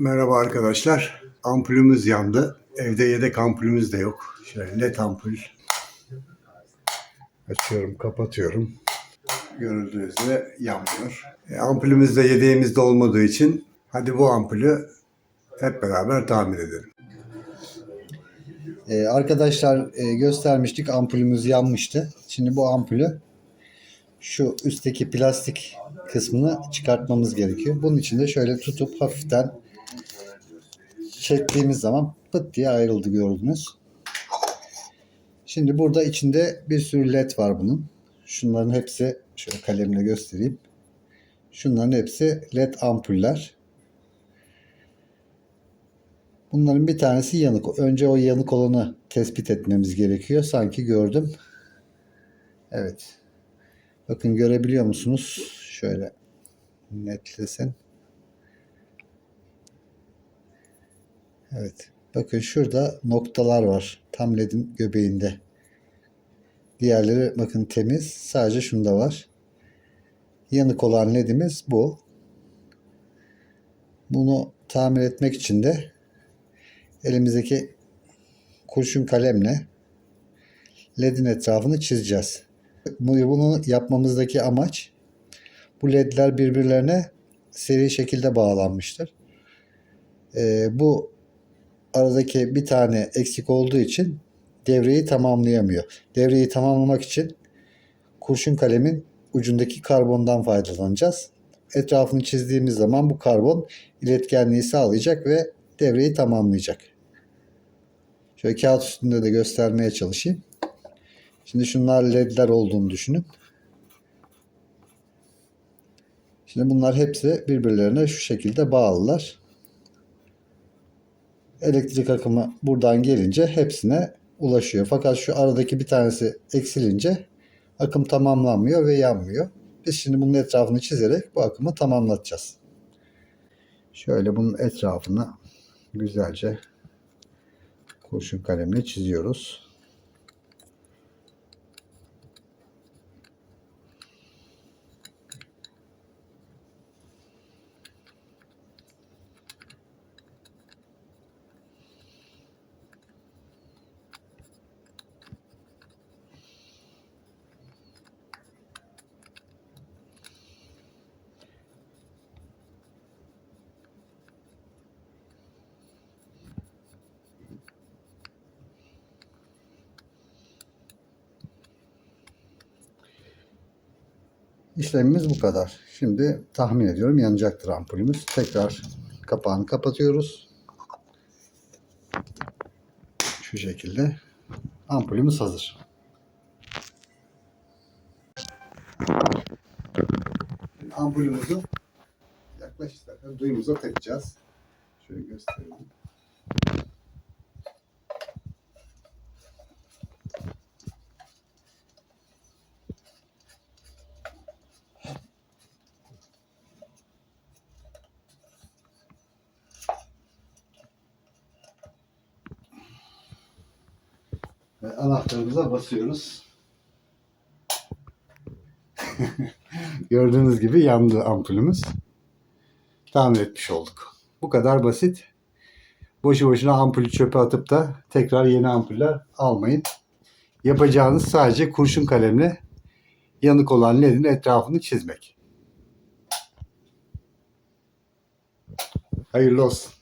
Merhaba arkadaşlar. Ampulümüz yandı. Evde yedek ampulümüz de yok. Şöyle led ampul. Açıyorum, kapatıyorum. Görüldüğü üzere yanmıyor. E, ampulümüz de yedeğimizde olmadığı için hadi bu ampulü hep beraber tamir edelim. Ee, arkadaşlar e, göstermiştik ampulümüz yanmıştı. Şimdi bu ampulü şu üstteki plastik kısmını çıkartmamız gerekiyor. Bunun için de şöyle tutup hafiften çektiğimiz zaman pıt diye ayrıldı gördünüz. Şimdi burada içinde bir sürü led var bunun. Şunların hepsi şöyle kalemle göstereyim. Şunların hepsi led ampuller. Bunların bir tanesi yanık. Önce o yanık olanı tespit etmemiz gerekiyor. Sanki gördüm. Evet. Bakın görebiliyor musunuz? Şöyle netlesin. Evet. Bakın şurada noktalar var. Tam ledin göbeğinde. Diğerleri bakın temiz. Sadece şunda var. Yanık olan ledimiz bu. Bunu tamir etmek için de elimizdeki kurşun kalemle ledin etrafını çizeceğiz. Bu- Bunu yapmamızdaki amaç bu ledler birbirlerine seri şekilde bağlanmıştır. Ee, bu aradaki bir tane eksik olduğu için devreyi tamamlayamıyor. Devreyi tamamlamak için kurşun kalemin ucundaki karbondan faydalanacağız. Etrafını çizdiğimiz zaman bu karbon iletkenliği sağlayacak ve devreyi tamamlayacak. Şöyle kağıt üstünde de göstermeye çalışayım. Şimdi şunlar ledler olduğunu düşünün. Şimdi bunlar hepsi birbirlerine şu şekilde bağlılar. Elektrik akımı buradan gelince hepsine ulaşıyor. Fakat şu aradaki bir tanesi eksilince akım tamamlanmıyor ve yanmıyor. Biz şimdi bunun etrafını çizerek bu akımı tamamlatacağız. Şöyle bunun etrafını güzelce kurşun kalemle çiziyoruz. İşlemimiz bu kadar. Şimdi tahmin ediyorum yanacaktır ampulümüz. Tekrar kapağını kapatıyoruz. Şu şekilde ampulümüz hazır. Ampulümüzü yaklaş istersen duyumuza takacağız. Şöyle gösterelim. Ve anahtarımıza basıyoruz. Gördüğünüz gibi yandı ampulümüz. Tamir etmiş olduk. Bu kadar basit. Boşu boşuna ampulü çöpe atıp da tekrar yeni ampuller almayın. Yapacağınız sadece kurşun kalemle yanık olan ledin etrafını çizmek. Hayırlı olsun.